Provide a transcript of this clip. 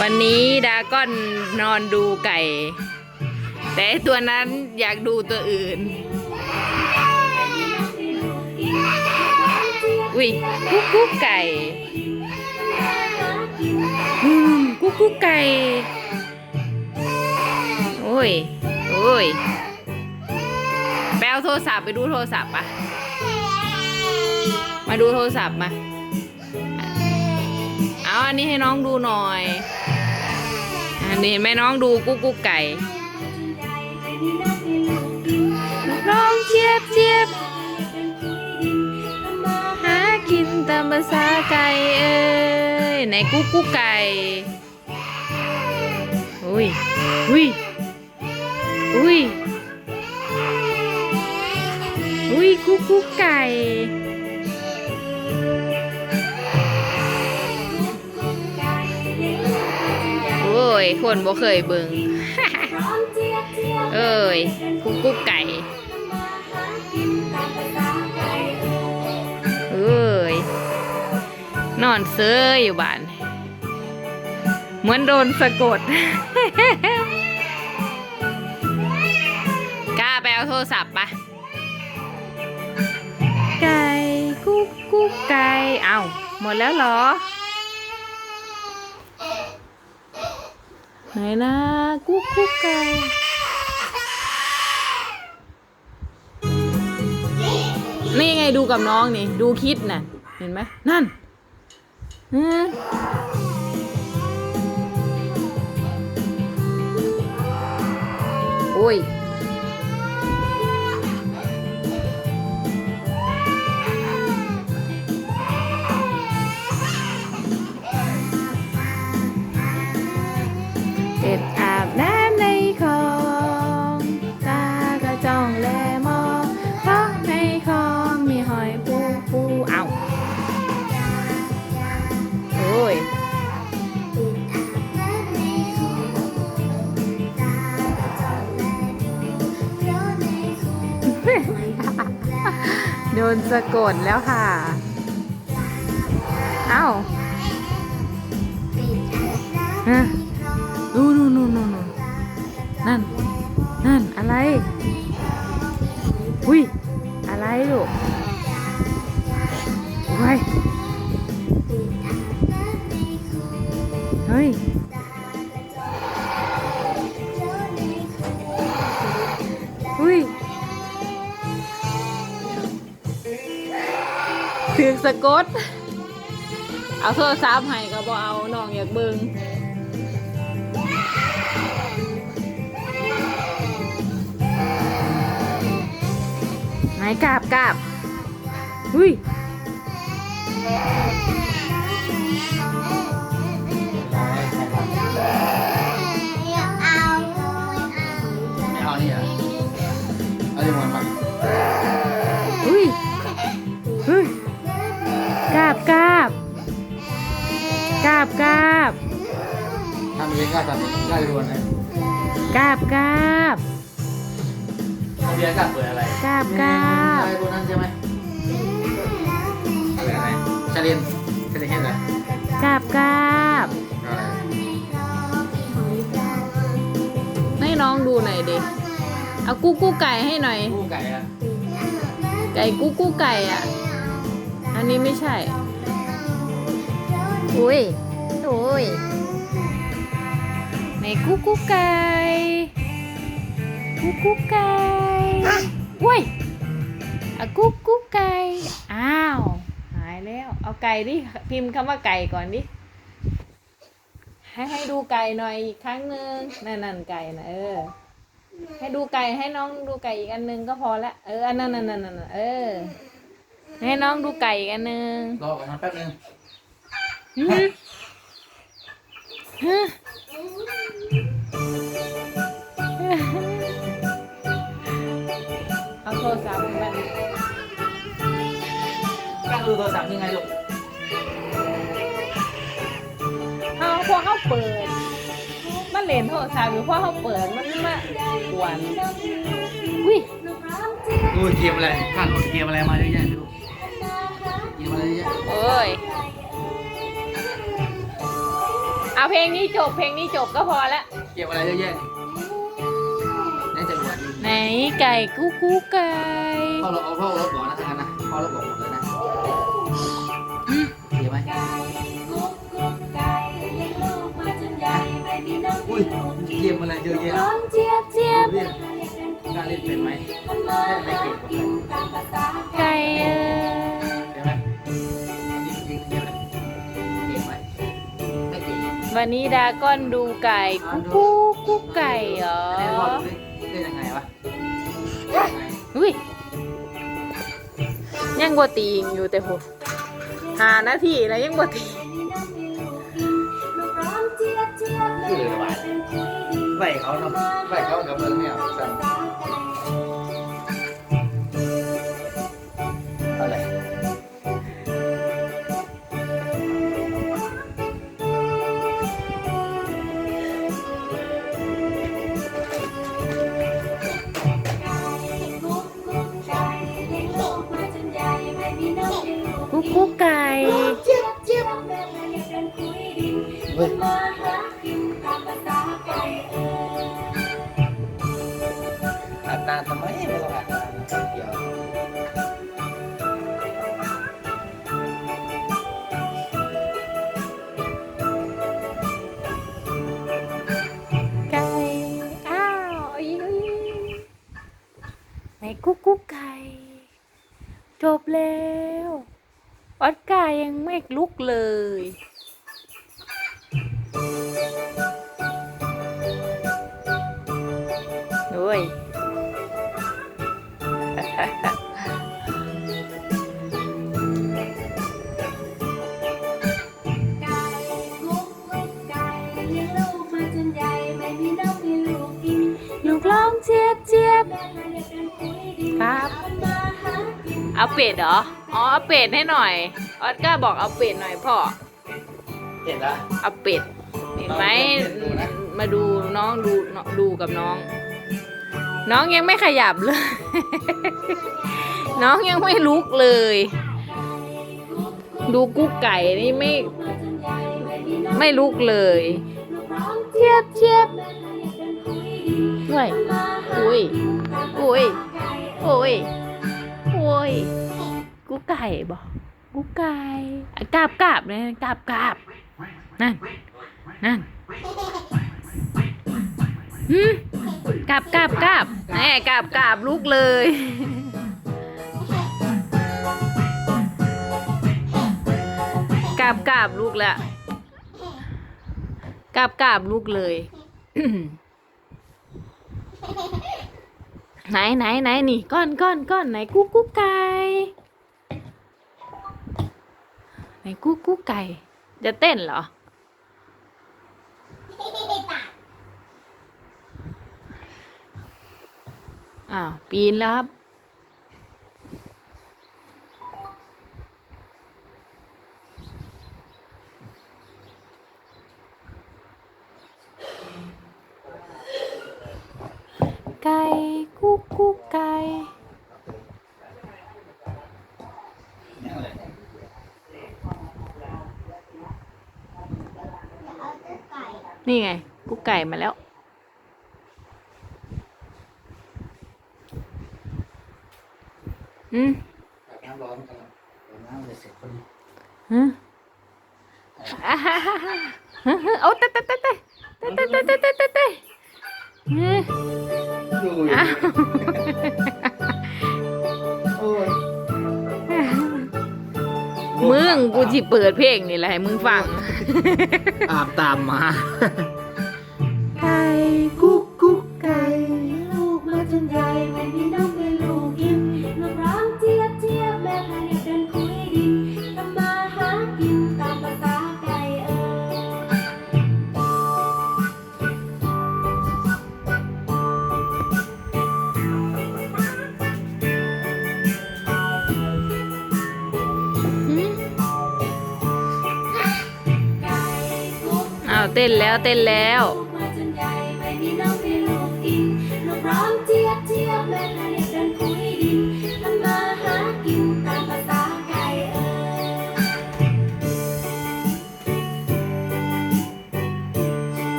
วันนี้ดาก้อนนอนดูไก่ แต่ตัวนั้นอยากดูตัวอื่น อุ้ยกุ๊กกุ๊กไก่อืมกุ๊กกุ๊กไก่ โอ้ย โอ้ยไปเอาโทรศัพท์ไปดูโทรศัพท์ปะมาดูโทรศัพท์มา เอาอันนี้ให้น้องดูหน่อย อันนี้เห็นไหมน้องดูกุ๊กกุ๊กไก่น้องเจี๊ยบเจี๊ยบหากินตามภาษาไก่เอ้ยไหนกุ๊กกุ๊กไก่อุ้ยอุ้ยอุ้ยอุ้ยกุ๊กกุ๊กไก่ คนบ่เคยเบิงเอ้ยกุ๊กกุ๊กไก่เอ้ยนอนเซยอยู่บ้าน เหมือนโดนสะกดกล้าไปเอาโทรศัพท์ปะไก่กุ๊กกุ๊กไก่เอ้าหมดแล้วเหรอ ไหนนะ กุ๊กกุ๊กไก่นี่ไงดูกับน้องนี่ ดูคิดน่ะ เห็นไหมนั่นฮะโอ้ย นสะกดแล้วค่ะเอ้าวนู่นนู่นนู่นนั่น นั่น อะไร อุ้ย อะไรลูก ถึงสะกด เอาโทรศัพท์ให้ก็บอเอาน้องอยากเบิงไหนกราบกราบอุ้ย บกราบทำเองก็ทำเองก็ดีมันนะกราบกราบทำเองก็เปิดอะไรกราบกราบได้ตัวนั้นใช่ไหมอะไรอะไรชาเลนชาเลนแค่ไหนกราบกราบอะไรให้น้องดูหน่อยดิเอากุ๊กกุ๊กไก่ให้หน่อย กู้ไก่อะไก่กุ๊กกุ๊กไก่อะอันนี้ไม่ใช่ อุ้ย อุ้ยในกุ๊กกุ๊กไก่กุ๊กกุ๊กไก่อุ้ยอะกุ๊กกุ๊กไก่อ้าวหายแล้ว เอาไก่ดิ พิมพ์คำว่าไก่ก่อนดิ ให้ให้ดูไก่หน่อยอีกครั้งหนึ่งนั่นนั่นไก่นะเออ ให้ดูไก่ให้น้องดูไก่อีกอันหนึงก็พอละ เอออันนั้นนั่นนั่นนั่นเออ ให้น้องดูไก่อีกอันหนึง รอก่อนนะแป๊บนึงหืมฮะ เอาโทรศัพท์ไปตั้งดูโทรศัพท์ยังไงลูกเอาพอเขาเปิด มันเล่นโทรศัพท์อยู่พอเขาเปิดมันมากวนอุ้ยดูเกมอะไรผ่านเกมอะไรมาเยอะแยะลูกเกมอะไรเยอะแยะโอ้ย เอาเอาเพลงนี้จบเพลงนี้จบก็พอละเก็บอะไรเยอะแยะนี่จะหมดไหนไก่กุ๊กกุ๊กไก่พ่อเราเอาพ่อรถบอกนะทางนั้นนะพ่อเราบอกหมดเลยนะอืมเก็บไหมกุ๊กกุ๊กไก่เลี้ยงลูกมาจนใหญ่ไม่มีน้องอุ้ยเกมอะไรเยอะแยะร้องเจี๊ยบเจี๊ยบเรียกกล้าเล่นเป็นไหมทำมาหากินตามภาษาไก่เอ วันนี้ดาก้อนดูไก่กุ๊กกุ๊กกุ๊กไก่เหรออันนี้พ่อดูดิเล่นยังไงวะยังไงอุ้ยยังบ่ตีงอยู่แต่โหหานาทีแล้วยังบ่ตีลูกร้องเจี๊ยบเจี๊ยบคือเลยว่ะไหวเขาเนาะไหวเขากับเบิ้งเนี่ยสั่น คู่กัน เอกลุกเลย โอ้ยลูกลองเจี๊ยบเจี๊ยบครับ เอาเป็ดเหรอ อ๋อ เอาเป็ดให้หน่อย ออสการ์บอกเอาเป็ดหน่อยพ่อ เห็นละเอาเป็ด เห็นไหมเอาเป็ดดูนะมาดูน้องดูดูกับน้อง น้องยังไม่ขยับเลย น้องยังไม่ลุกเลย ดูกุ๊กไก่นี่ไม่มาจนใหญ่ไม่มีน้องไม่ลุกเลยลูกร้องเจี๊ยบเจี๊ยบแม่พาเรียกกันคุยดินด้วยมาหาอุ้ยกินตามภาษาอุ้ยไก่เออโอ้ยโอ้ยกุ๊กไก่บอก กุ๊กไก่กราบกราบเลยกราบกราบนั่น นั่นหืมกราบกราบกราบแหมกราบกราบลุกเลยกราบกราบลุกแล้วกราบกราบลุกเลยไหนไหนไหนนี่ก้อนก้อนก้อนไหนกุ๊กกุ๊กไก่ ไหนกุ๊กกุ๊กไก่ จะเต้นเหรอ อ้าว ปีนแล้วครับ ไก่กุ๊กกุ๊กไก่ นี่ไงกุ๊กไก่มาแล้ว อืมอาบน้ำร้อนกันแล้วอาบน้ำเลยเสร็จพอดีฮะอ่าฮ่าฮ่าฮ่าฮะฮะเอาเตะเตะเตะเตะเตะเตะเตะเตะเตะเตะเตะเฮ้ยดูอยู่อ้าว มึงกูจิเปิดเพลงนี่แหละให้มึงฟัง อาบตามมาไก่กุ๊กกุ๊กไก่ เต้นแล้วเต้นแล้ว